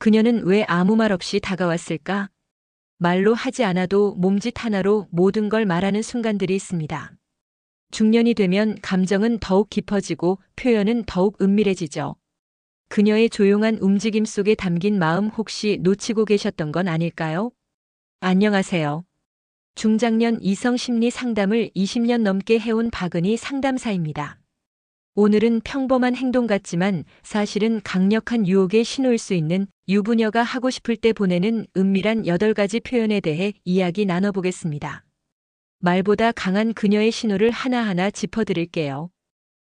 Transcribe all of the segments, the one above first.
그녀는 왜 아무 말 없이 다가왔을까? 말로 하지 않아도 몸짓 하나로 모든 걸 말하는 순간들이 있습니다. 중년이 되면 감정은 더욱 깊어지고 표현은 더욱 은밀해지죠. 그녀의 조용한 움직임 속에 담긴 마음 혹시 놓치고 계셨던 건 아닐까요? 안녕하세요. 중장년 이성 심리 상담을 20년 넘게 해온 박은희 상담사입니다. 오늘은 평범한 행동 같지만 사실은 강력한 유혹의 신호일 수 있는 유부녀가 하고 싶을 때 보내는 은밀한 8가지 표현에 대해 이야기 나눠보겠습니다. 말보다 강한 그녀의 신호를 하나하나 짚어드릴게요.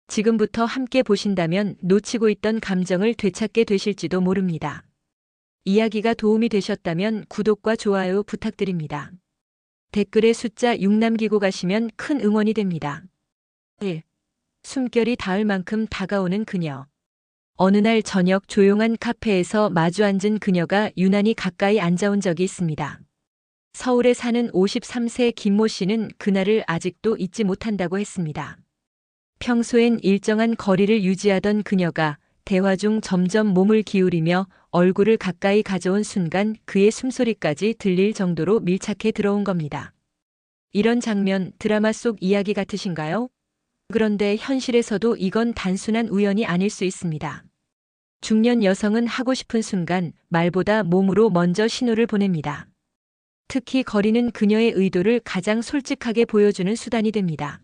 지금부터 함께 보신다면 놓치고 있던 감정을 되찾게 되실지도 모릅니다. 이야기가 도움이 되셨다면 구독과 좋아요 부탁드립니다. 댓글에 숫자 6 남기고 가시면 큰 응원이 됩니다. 1. 숨결이 닿을 만큼 다가오는 그녀. 어느 날 저녁 조용한 카페에서 마주 앉은 그녀가 유난히 가까이 앉아온 적이 있습니다. 서울에 사는 53세 김모 씨는 그날을 아직도 잊지 못한다고 했습니다. 평소엔 일정한 거리를 유지하던 그녀가 대화 중 점점 몸을 기울이며 얼굴을 가까이 가져온 순간 그의 숨소리까지 들릴 정도로 밀착해 들어온 겁니다. 이런 장면 드라마 속 이야기 같으신가요? 그런데 현실에서도 이건 단순한 우연이 아닐 수 있습니다. 중년 여성은 하고 싶은 순간 말보다 몸으로 먼저 신호를 보냅니다. 특히 거리는 그녀의 의도를 가장 솔직하게 보여주는 수단이 됩니다.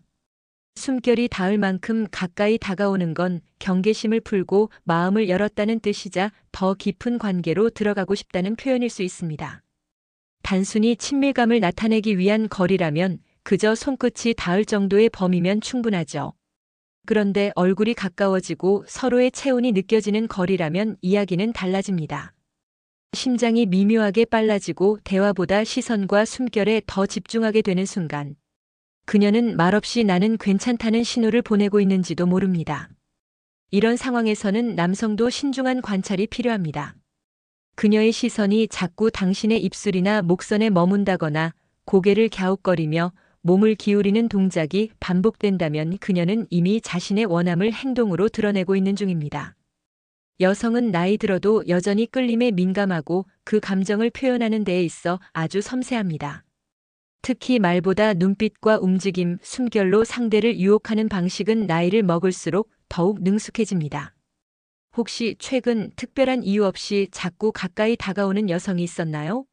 숨결이 닿을 만큼 가까이 다가오는 건 경계심을 풀고 마음을 열었다는 뜻이자 더 깊은 관계로 들어가고 싶다는 표현일 수 있습니다. 단순히 친밀감을 나타내기 위한 거리라면 그저 손끝이 닿을 정도의 범위면 충분하죠. 그런데 얼굴이 가까워지고 서로의 체온이 느껴지는 거리라면 이야기는 달라집니다. 심장이 미묘하게 빨라지고 대화보다 시선과 숨결에 더 집중하게 되는 순간, 그녀는 말없이 나는 괜찮다는 신호를 보내고 있는지도 모릅니다. 이런 상황에서는 남성도 신중한 관찰이 필요합니다. 그녀의 시선이 자꾸 당신의 입술이나 목선에 머문다거나 고개를 갸웃거리며 몸을 기울이는 동작이 반복된다면 그녀는 이미 자신의 원함을 행동으로 드러내고 있는 중입니다. 여성은 나이 들어도 여전히 끌림에 민감하고 그 감정을 표현하는 데에 있어 아주 섬세합니다. 특히 말보다 눈빛과 움직임, 숨결로 상대를 유혹하는 방식은 나이를 먹을수록 더욱 능숙해집니다. 혹시 최근 특별한 이유 없이 자꾸 가까이 다가오는 여성이 있었나요?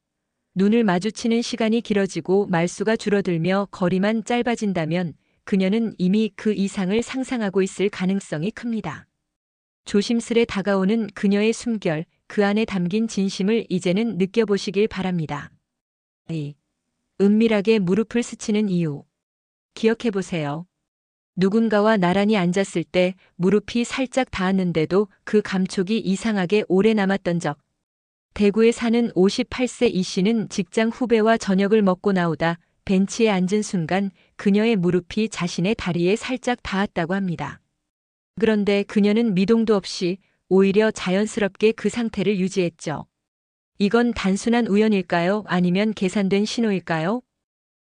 눈을 마주치는 시간이 길어지고 말수가 줄어들며 거리만 짧아진다면 그녀는 이미 그 이상을 상상하고 있을 가능성이 큽니다. 조심스레 다가오는 그녀의 숨결, 그 안에 담긴 진심을 이제는 느껴보시길 바랍니다. 2. 은밀하게 무릎을 스치는 이유. 기억해보세요. 누군가와 나란히 앉았을 때 무릎이 살짝 닿았는데도 그 감촉이 이상하게 오래 남았던 적. 대구에 사는 58세 이 씨는 직장 후배와 저녁을 먹고 나오다 벤치에 앉은 순간 그녀의 무릎이 자신의 다리에 살짝 닿았다고 합니다. 그런데 그녀는 미동도 없이 오히려 자연스럽게 그 상태를 유지했죠. 이건 단순한 우연일까요? 아니면 계산된 신호일까요?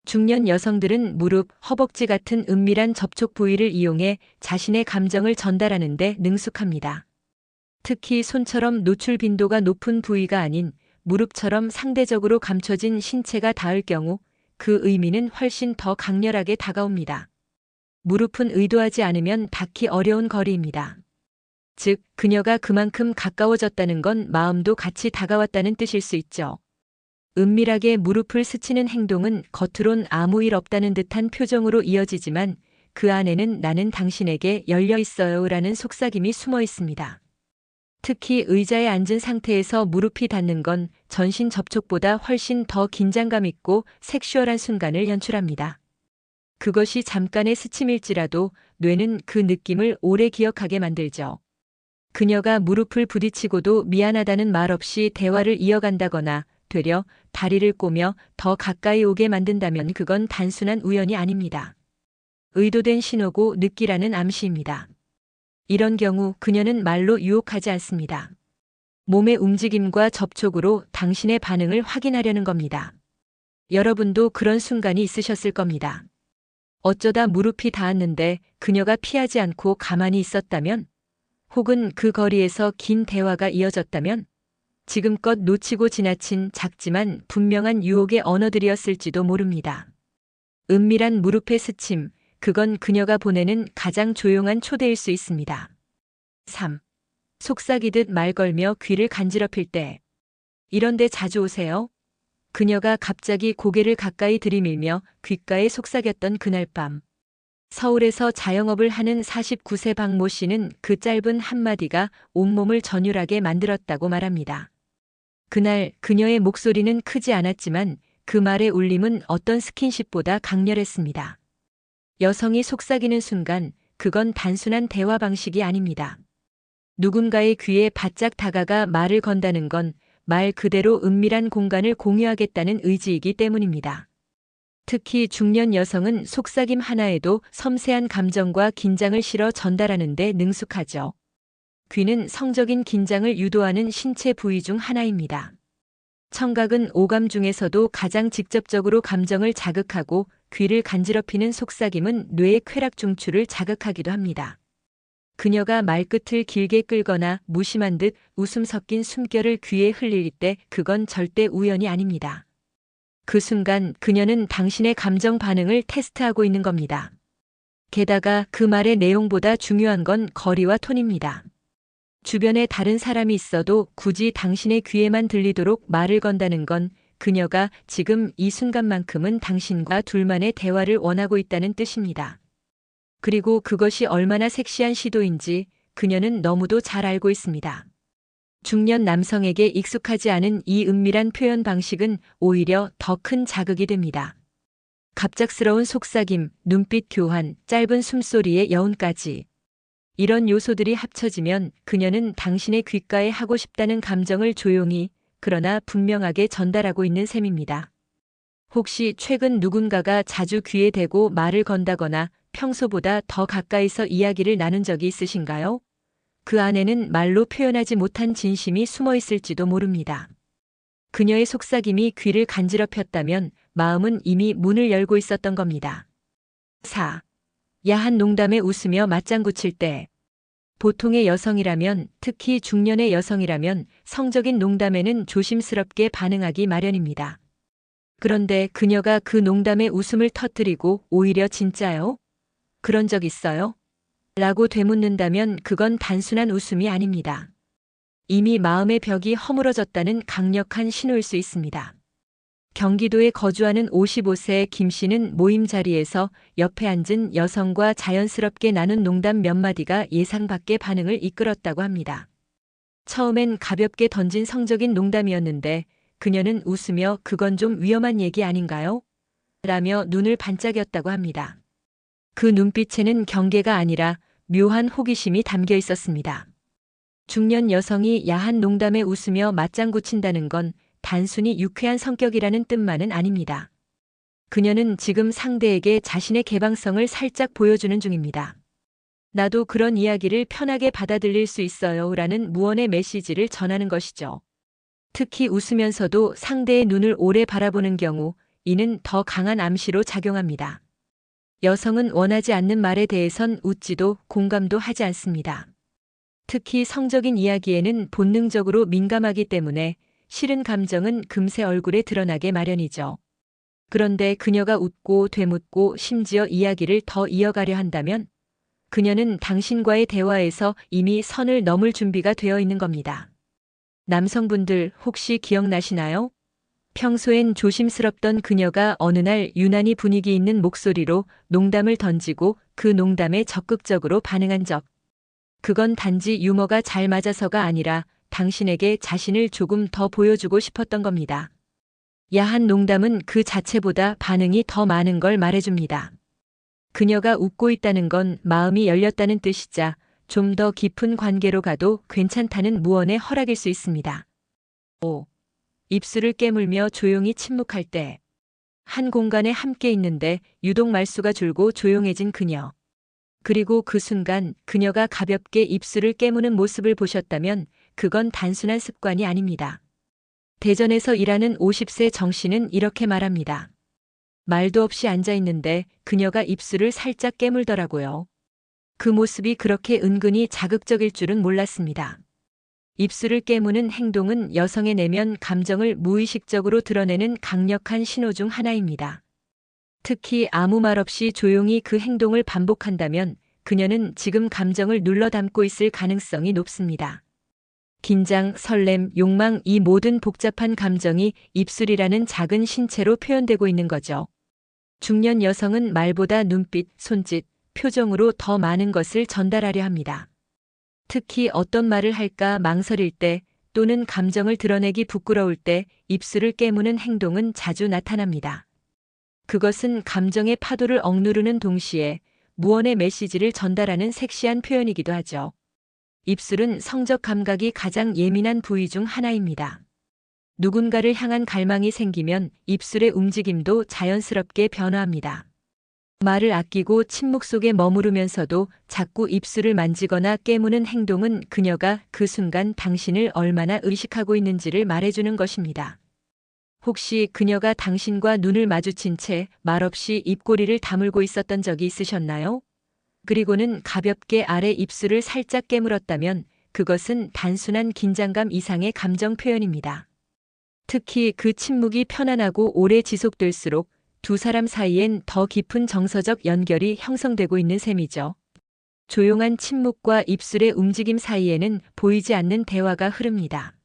중년 여성들은 무릎, 허벅지 같은 은밀한 접촉 부위를 이용해 자신의 감정을 전달하는데 능숙합니다. 특히 손처럼 노출 빈도가 높은 부위가 아닌 무릎처럼 상대적으로 감춰진 신체가 닿을 경우 그 의미는 훨씬 더 강렬하게 다가옵니다. 무릎은 의도하지 않으면 닿기 어려운 거리입니다. 즉, 그녀가 그만큼 가까워졌다는 건 마음도 같이 다가왔다는 뜻일 수 있죠. 은밀하게 무릎을 스치는 행동은 겉으론 아무 일 없다는 듯한 표정으로 이어지지만 그 안에는 나는 당신에게 열려 있어요 라는 속삭임이 숨어 있습니다. 특히 의자에 앉은 상태에서 무릎이 닿는 건 전신 접촉보다 훨씬 더 긴장감 있고 섹슈얼한 순간을 연출합니다. 그것이 잠깐의 스침일지라도 뇌는 그 느낌을 오래 기억하게 만들죠. 그녀가 무릎을 부딪히고도 미안하다는 말 없이 대화를 이어간다거나 되려 다리를 꼬며 더 가까이 오게 만든다면 그건 단순한 우연이 아닙니다. 의도된 신호고 느끼라는 암시입니다. 이런 경우 그녀는 말로 유혹하지 않습니다. 몸의 움직임과 접촉으로 당신의 반응을 확인하려는 겁니다. 여러분도 그런 순간이 있으셨을 겁니다. 어쩌다 무릎이 닿았는데 그녀가 피하지 않고 가만히 있었다면, 혹은 그 거리에서 긴 대화가 이어졌다면, 지금껏 놓치고 지나친 작지만 분명한 유혹의 언어들이었을지도 모릅니다. 은밀한 무릎의 스침, 그건 그녀가 보내는 가장 조용한 초대일 수 있습니다. 3. 속삭이듯 말 걸며 귀를 간지럽힐 때. 이런데 자주 오세요? 그녀가 갑자기 고개를 가까이 들이밀며 귓가에 속삭였던 그날 밤. 서울에서 자영업을 하는 49세 박모 씨는 그 짧은 한마디가 온몸을 전율하게 만들었다고 말합니다. 그날 그녀의 목소리는 크지 않았지만 그 말의 울림은 어떤 스킨십보다 강렬했습니다. 여성이 속삭이는 순간 그건 단순한 대화 방식이 아닙니다. 누군가의 귀에 바짝 다가가 말을 건다는 건 말 그대로 은밀한 공간을 공유하겠다는 의지이기 때문입니다. 특히 중년 여성은 속삭임 하나에도 섬세한 감정과 긴장을 실어 전달하는 데 능숙하죠. 귀는 성적인 긴장을 유도하는 신체 부위 중 하나입니다. 청각은 오감 중에서도 가장 직접적으로 감정을 자극하고 귀를 간지럽히는 속삭임은 뇌의 쾌락 중추를 자극하기도 합니다. 그녀가 말끝을 길게 끌거나 무심한 듯 웃음 섞인 숨결을 귀에 흘릴 때 그건 절대 우연이 아닙니다. 그 순간 그녀는 당신의 감정 반응을 테스트하고 있는 겁니다. 게다가 그 말의 내용보다 중요한 건 거리와 톤입니다. 주변에 다른 사람이 있어도 굳이 당신의 귀에만 들리도록 말을 건다는 건 그녀가 지금 이 순간만큼은 당신과 둘만의 대화를 원하고 있다는 뜻입니다. 그리고 그것이 얼마나 섹시한 시도인지 그녀는 너무도 잘 알고 있습니다. 중년 남성에게 익숙하지 않은 이 은밀한 표현 방식은 오히려 더 큰 자극이 됩니다. 갑작스러운 속삭임, 눈빛 교환, 짧은 숨소리의 여운까지. 이런 요소들이 합쳐지면 그녀는 당신의 귓가에 하고 싶다는 감정을 조용히, 그러나 분명하게 전달하고 있는 셈입니다. 혹시 최근 누군가가 자주 귀에 대고 말을 건다거나 평소보다 더 가까이서 이야기를 나눈 적이 있으신가요? 그 안에는 말로 표현하지 못한 진심이 숨어 있을지도 모릅니다. 그녀의 속삭임이 귀를 간지럽혔다면 마음은 이미 문을 열고 있었던 겁니다. 4. 야한 농담에 웃으며 맞장구 칠 때. 보통의 여성이라면, 특히 중년의 여성이라면 성적인 농담에는 조심스럽게 반응하기 마련입니다. 그런데 그녀가 그 농담에 웃음을 터뜨리고 오히려 진짜요? 그런 적 있어요? 라고 되묻는다면 그건 단순한 웃음이 아닙니다. 이미 마음의 벽이 허물어졌다는 강력한 신호일 수 있습니다. 경기도에 거주하는 55세 김 씨는 모임 자리에서 옆에 앉은 여성과 자연스럽게 나눈 농담 몇 마디가 예상 밖의 반응을 이끌었다고 합니다. 처음엔 가볍게 던진 성적인 농담이었는데 그녀는 웃으며 그건 좀 위험한 얘기 아닌가요? 라며 눈을 반짝였다고 합니다. 그 눈빛에는 경계가 아니라 묘한 호기심이 담겨 있었습니다. 중년 여성이 야한 농담에 웃으며 맞장구 친다는 건 단순히 유쾌한 성격이라는 뜻만은 아닙니다. 그녀는 지금 상대에게 자신의 개방성을 살짝 보여주는 중입니다. 나도 그런 이야기를 편하게 받아들일 수 있어요. 라는 무언의 메시지를 전하는 것이죠. 특히 웃으면서도 상대의 눈을 오래 바라보는 경우 이는 더 강한 암시로 작용합니다. 여성은 원하지 않는 말에 대해선 웃지도 공감도 하지 않습니다. 특히 성적인 이야기에는 본능적으로 민감하기 때문에 싫은 감정은 금세 얼굴에 드러나게 마련이죠. 그런데 그녀가 웃고 되묻고 심지어 이야기를 더 이어가려 한다면 그녀는 당신과의 대화에서 이미 선을 넘을 준비가 되어 있는 겁니다. 남성분들 혹시 기억나시나요? 평소엔 조심스럽던 그녀가 어느 날 유난히 분위기 있는 목소리로 농담을 던지고 그 농담에 적극적으로 반응한 적. 그건 단지 유머가 잘 맞아서가 아니라 당신에게 자신을 조금 더 보여주고 싶었던 겁니다. 야한 농담은 그 자체보다 반응이 더 많은 걸 말해줍니다. 그녀가 웃고 있다는 건 마음이 열렸다는 뜻이자 좀 더 깊은 관계로 가도 괜찮다는 무언의 허락일 수 있습니다. 5. 입술을 깨물며 조용히 침묵할 때. 한 공간에 함께 있는데 유독 말수가 줄고 조용해진 그녀. 그리고 그 순간 그녀가 가볍게 입술을 깨무는 모습을 보셨다면 그건 단순한 습관이 아닙니다. 대전에서 일하는 50세 정 씨는 이렇게 말합니다. 말도 없이 앉아 있는데 그녀가 입술을 살짝 깨물더라고요. 그 모습이 그렇게 은근히 자극적일 줄은 몰랐습니다. 입술을 깨무는 행동은 여성의 내면 감정을 무의식적으로 드러내는 강력한 신호 중 하나입니다. 특히 아무 말 없이 조용히 그 행동을 반복한다면 그녀는 지금 감정을 눌러 담고 있을 가능성이 높습니다. 긴장, 설렘, 욕망 이 모든 복잡한 감정이 입술이라는 작은 신체로 표현되고 있는 거죠. 중년 여성은 말보다 눈빛, 손짓, 표정으로 더 많은 것을 전달하려 합니다. 특히 어떤 말을 할까 망설일 때 또는 감정을 드러내기 부끄러울 때 입술을 깨무는 행동은 자주 나타납니다. 그것은 감정의 파도를 억누르는 동시에 무언의 메시지를 전달하는 섹시한 표현이기도 하죠. 입술은 성적 감각이 가장 예민한 부위 중 하나입니다. 누군가를 향한 갈망이 생기면 입술의 움직임도 자연스럽게 변화합니다. 말을 아끼고 침묵 속에 머무르면서도 자꾸 입술을 만지거나 깨무는 행동은 그녀가 그 순간 당신을 얼마나 의식하고 있는지를 말해주는 것입니다. 혹시 그녀가 당신과 눈을 마주친 채 말없이 입꼬리를 다물고 있었던 적이 있으셨나요? 그리고는 가볍게 아래 입술을 살짝 깨물었다면 그것은 단순한 긴장감 이상의 감정 표현입니다. 특히 그 침묵이 편안하고 오래 지속될수록 두 사람 사이엔 더 깊은 정서적 연결이 형성되고 있는 셈이죠. 조용한 침묵과 입술의 움직임 사이에는 보이지 않는 대화가 흐릅니다.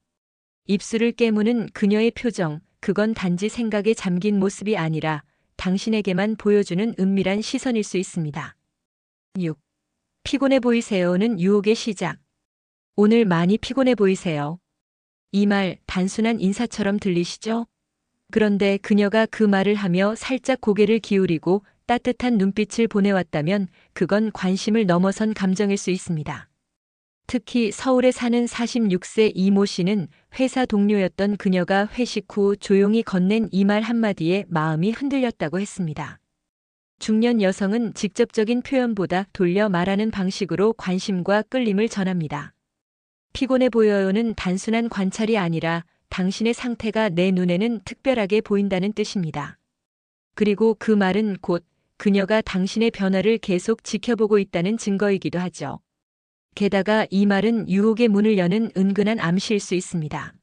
입술을 깨무는 그녀의 표정, 그건 단지 생각에 잠긴 모습이 아니라 당신에게만 보여주는 은밀한 시선일 수 있습니다. 6. 피곤해 보이세요는 유혹의 시작. 오늘 많이 피곤해 보이세요. 이 말 단순한 인사처럼 들리시죠? 그런데 그녀가 그 말을 하며 살짝 고개를 기울이고 따뜻한 눈빛을 보내왔다면 그건 관심을 넘어선 감정일 수 있습니다. 특히 서울에 사는 46세 이모 씨는 회사 동료였던 그녀가 회식 후 조용히 건넨 이 말 한마디에 마음이 흔들렸다고 했습니다. 중년 여성은 직접적인 표현보다 돌려 말하는 방식으로 관심과 끌림을 전합니다. 피곤해 보여요는 단순한 관찰이 아니라 당신의 상태가 내 눈에는 특별하게 보인다는 뜻입니다. 그리고 그 말은 곧 그녀가 당신의 변화를 계속 지켜보고 있다는 증거이기도 하죠. 게다가 이 말은 유혹의 문을 여는 은근한 암시일 수 있습니다.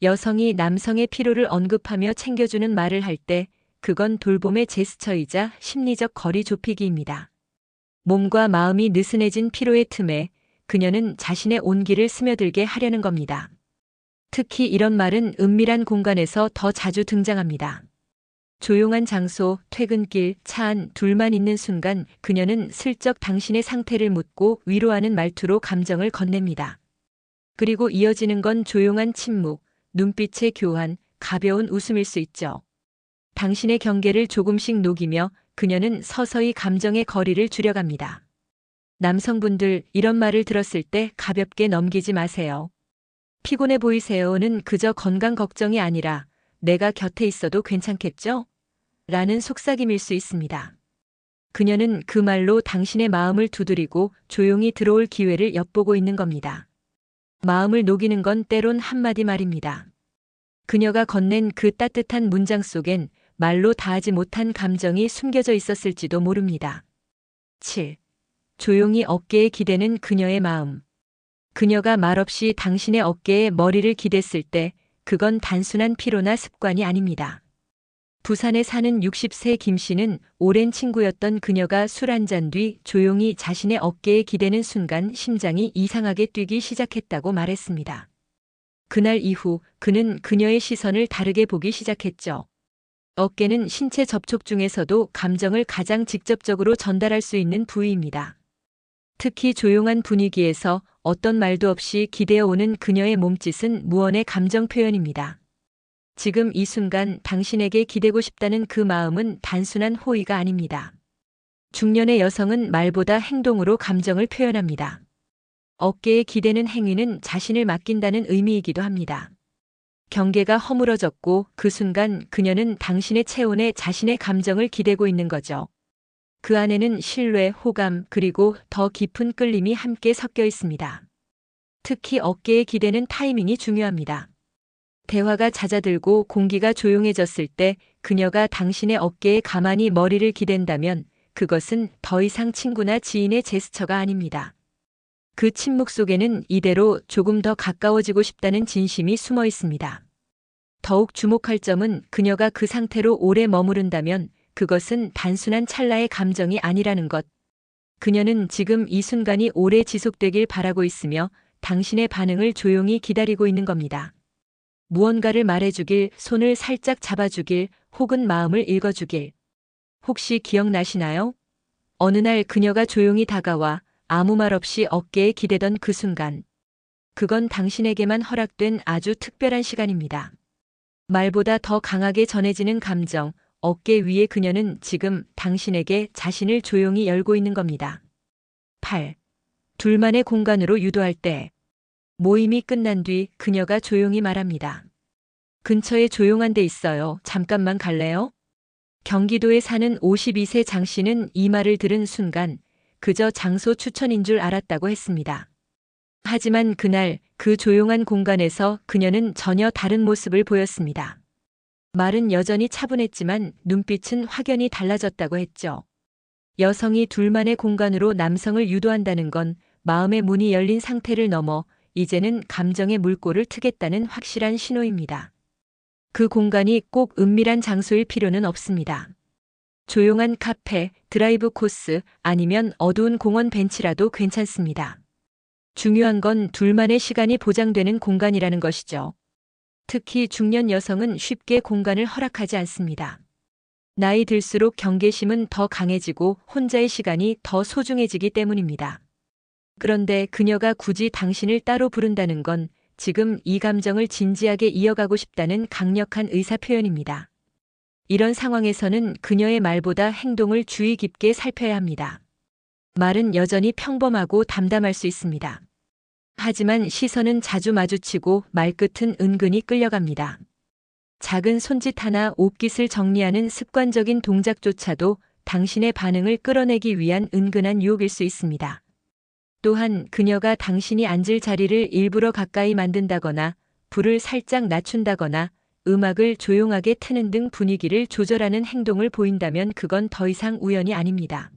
여성이 남성의 피로를 언급하며 챙겨주는 말을 할 때 그건 돌봄의 제스처이자 심리적 거리 좁히기입니다. 몸과 마음이 느슨해진 피로의 틈에 그녀는 자신의 온기를 스며들게 하려는 겁니다. 특히 이런 말은 은밀한 공간에서 더 자주 등장합니다. 조용한 장소, 퇴근길, 차 안 둘만 있는 순간 그녀는 슬쩍 당신의 상태를 묻고 위로하는 말투로 감정을 건넵니다. 그리고 이어지는 건 조용한 침묵, 눈빛의 교환, 가벼운 웃음일 수 있죠. 당신의 경계를 조금씩 녹이며 그녀는 서서히 감정의 거리를 줄여갑니다. 남성분들 이런 말을 들었을 때 가볍게 넘기지 마세요. 피곤해 보이세요는 그저 건강 걱정이 아니라 내가 곁에 있어도 괜찮겠죠? 라는 속삭임일 수 있습니다. 그녀는 그 말로 당신의 마음을 두드리고 조용히 들어올 기회를 엿보고 있는 겁니다. 마음을 녹이는 건 때론 한마디 말입니다. 그녀가 건넨 그 따뜻한 문장 속엔 말로 다하지 못한 감정이 숨겨져 있었을지도 모릅니다. 7. 조용히 어깨에 기대는 그녀의 마음. 그녀가 말없이 당신의 어깨에 머리를 기댔을 때 그건 단순한 피로나 습관이 아닙니다. 부산에 사는 60세 김 씨는 오랜 친구였던 그녀가 술 한 잔 뒤 조용히 자신의 어깨에 기대는 순간 심장이 이상하게 뛰기 시작했다고 말했습니다. 그날 이후 그는 그녀의 시선을 다르게 보기 시작했죠. 어깨는 신체 접촉 중에서도 감정을 가장 직접적으로 전달할 수 있는 부위입니다. 특히 조용한 분위기에서 어떤 말도 없이 기대어 오는 그녀의 몸짓은 무언의 감정 표현입니다. 지금 이 순간 당신에게 기대고 싶다는 그 마음은 단순한 호의가 아닙니다. 중년의 여성은 말보다 행동으로 감정을 표현합니다. 어깨에 기대는 행위는 자신을 맡긴다는 의미이기도 합니다. 경계가 허물어졌고 그 순간 그녀는 당신의 체온에 자신의 감정을 기대고 있는 거죠. 그 안에는 신뢰, 호감, 그리고 더 깊은 끌림이 함께 섞여 있습니다. 특히 어깨에 기대는 타이밍이 중요합니다. 대화가 잦아들고 공기가 조용해졌을 때 그녀가 당신의 어깨에 가만히 머리를 기댄다면 그것은 더 이상 친구나 지인의 제스처가 아닙니다. 그 침묵 속에는 이대로 조금 더 가까워지고 싶다는 진심이 숨어 있습니다. 더욱 주목할 점은 그녀가 그 상태로 오래 머무른다면 그것은 단순한 찰나의 감정이 아니라는 것. 그녀는 지금 이 순간이 오래 지속되길 바라고 있으며 당신의 반응을 조용히 기다리고 있는 겁니다. 무언가를 말해주길, 손을 살짝 잡아주길, 혹은 마음을 읽어주길. 혹시 기억나시나요? 어느 날 그녀가 조용히 다가와 아무 말 없이 어깨에 기대던 그 순간. 그건 당신에게만 허락된 아주 특별한 시간입니다. 말보다 더 강하게 전해지는 감정, 어깨 위에 그녀는 지금 당신에게 자신을 조용히 열고 있는 겁니다. 8. 둘만의 공간으로 유도할 때. 모임이 끝난 뒤 그녀가 조용히 말합니다. 근처에 조용한 데 있어요. 잠깐만 갈래요? 경기도에 사는 52세 장 씨는 이 말을 들은 순간 그저 장소 추천인 줄 알았다고 했습니다. 하지만 그날 그 조용한 공간에서 그녀는 전혀 다른 모습을 보였습니다. 말은 여전히 차분했지만 눈빛은 확연히 달라졌다고 했죠. 여성이 둘만의 공간으로 남성을 유도한다는 건 마음의 문이 열린 상태를 넘어 이제는 감정의 물꼬를 트겠다는 확실한 신호입니다. 그 공간이 꼭 은밀한 장소일 필요는 없습니다. 조용한 카페, 드라이브 코스, 아니면 어두운 공원 벤치라도 괜찮습니다. 중요한 건 둘만의 시간이 보장되는 공간이라는 것이죠. 특히 중년 여성은 쉽게 공간을 허락하지 않습니다. 나이 들수록 경계심은 더 강해지고 혼자의 시간이 더 소중해지기 때문입니다. 그런데 그녀가 굳이 당신을 따로 부른다는 건 지금 이 감정을 진지하게 이어가고 싶다는 강력한 의사 표현입니다. 이런 상황에서는 그녀의 말보다 행동을 주의 깊게 살펴야 합니다. 말은 여전히 평범하고 담담할 수 있습니다. 하지만 시선은 자주 마주치고 말끝은 은근히 끌려갑니다. 작은 손짓 하나 옷깃을 정리하는 습관적인 동작조차도 당신의 반응을 끌어내기 위한 은근한 유혹일 수 있습니다. 또한 그녀가 당신이 앉을 자리를 일부러 가까이 만든다거나 불을 살짝 낮춘다거나 음악을 조용하게 트는 등 분위기를 조절하는 행동을 보인다면 그건 더 이상 우연이 아닙니다.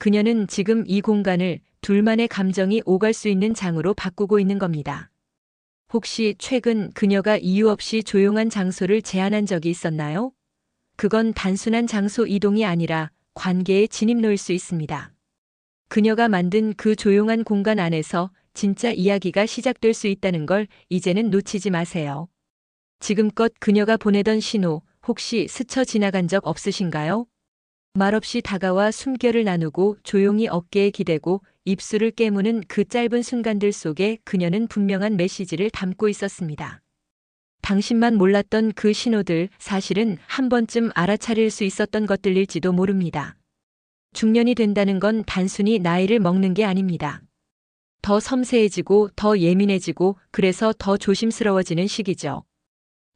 그녀는 지금 이 공간을 둘만의 감정이 오갈 수 있는 장으로 바꾸고 있는 겁니다. 혹시 최근 그녀가 이유 없이 조용한 장소를 제안한 적이 있었나요? 그건 단순한 장소 이동이 아니라 관계의 진입로일 수 있습니다. 그녀가 만든 그 조용한 공간 안에서 진짜 이야기가 시작될 수 있다는 걸 이제는 놓치지 마세요. 지금껏 그녀가 보내던 신호 혹시 스쳐 지나간 적 없으신가요? 말없이 다가와 숨결을 나누고 조용히 어깨에 기대고 입술을 깨무는 그 짧은 순간들 속에 그녀는 분명한 메시지를 담고 있었습니다. 당신만 몰랐던 그 신호들 사실은 한 번쯤 알아차릴 수 있었던 것들일지도 모릅니다. 중년이 된다는 건 단순히 나이를 먹는 게 아닙니다. 더 섬세해지고 더 예민해지고 그래서 더 조심스러워지는 시기죠.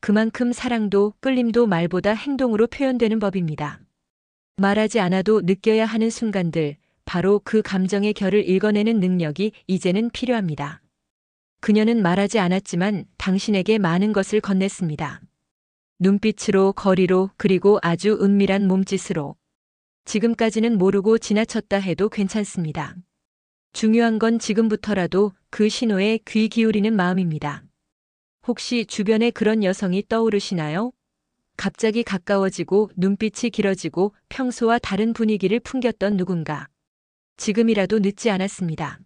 그만큼 사랑도 끌림도 말보다 행동으로 표현되는 법입니다. 말하지 않아도 느껴야 하는 순간들, 바로 그 감정의 결을 읽어내는 능력이 이제는 필요합니다. 그녀는 말하지 않았지만 당신에게 많은 것을 건넸습니다. 눈빛으로, 거리로, 그리고 아주 은밀한 몸짓으로. 지금까지는 모르고 지나쳤다 해도 괜찮습니다. 중요한 건 지금부터라도 그 신호에 귀 기울이는 마음입니다. 혹시 주변에 그런 여성이 떠오르시나요? 갑자기 가까워지고 눈빛이 길어지고 평소와 다른 분위기를 풍겼던 누군가. 지금이라도 늦지 않았습니다.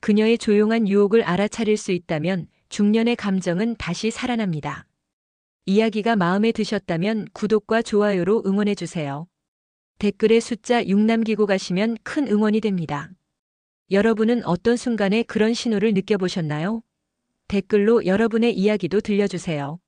그녀의 조용한 유혹을 알아차릴 수 있다면 중년의 감정은 다시 살아납니다. 이야기가 마음에 드셨다면 구독과 좋아요로 응원해주세요. 댓글에 숫자 6 남기고 가시면 큰 응원이 됩니다. 여러분은 어떤 순간에 그런 신호를 느껴보셨나요? 댓글로 여러분의 이야기도 들려주세요.